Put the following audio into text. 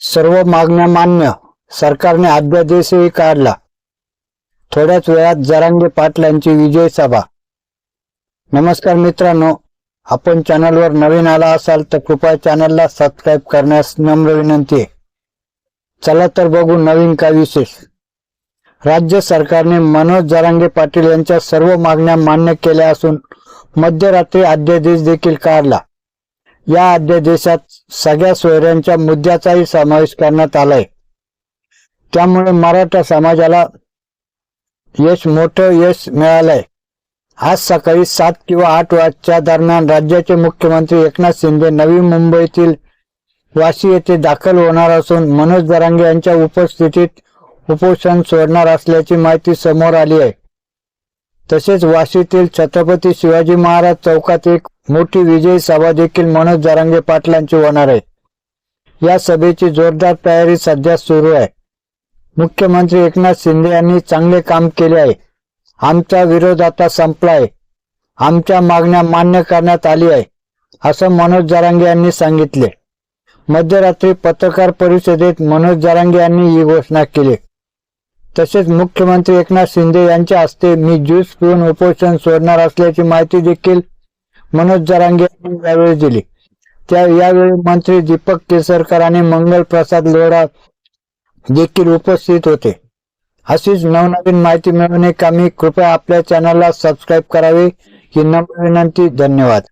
सर्व मागण्या मान्य सरकारने अध्यादेशही काढला. थोड्याच वेळात जरांगे पाटलांची विजय सभा. नमस्कार मित्रांनो आपण चॅनलवर नवीन आला असाल तर कृपया चॅनलला सबस्क्राईब करण्यास नम्र विनंती आहे. चला तर बघू नवीन काय विशेष. राज्य सरकारने मनोज जरांगे पाटील यांच्या सर्व मागण्या मान्य केल्या असून मध्यरात्री अध्यादेश देखील काढला. या अध्यादेशात सगळ्या सोयऱ्यांच्या मुद्द्याचाही समावेश करण्यात आलाय. त्यामुळे मराठा समाजाला यश मोठं यश मिळालंय. आज सकाळी सात किंवा आठ वाजच्या दरम्यान राज्याचे मुख्यमंत्री एकनाथ शिंदे नवी मुंबईतील वाशी येथे दाखल होणार असून मनोज दरांगे यांच्या उपस्थितीत उपोषण सोडणार असल्याची माहिती समोर आली आहे. तसेच वाशीतील छत्रपती शिवाजी महाराज चौकात एक मोठी विजयी सभा देखील मनोज जारांगे पाटलांची होणार आहे. या सभेची जोरदार तयारी सध्या सुरू आहे. मुख्यमंत्री एकनाथ शिंदे यांनी चांगले काम केले आहे. आमचा विरोध आता संपला आहे आमच्या मागण्या मान्य करण्यात आली आहे असं मनोज जरांगे यांनी सांगितले. मध्यरात्री पत्रकार परिषदेत मनोज जरांगे यांनी ही घोषणा केली. तसेच मुख्यमंत्री एकनाथ शिंदे यांच्या हस्ते मी ज्यूस पिऊन उपोषण सोडणार असल्याची माहिती देखील मनोज जरांगे यांनी यावेळी दिली. त्या यावेळी मंत्री दीपक केसरकर आणि मंगल प्रसाद लोढा देखील उपस्थित होते. अशीच नवनवीन माहिती मिळवणे कामी कृपया आपल्या चॅनलला सबस्क्राईब करावे ही नम्र विनंती. धन्यवाद.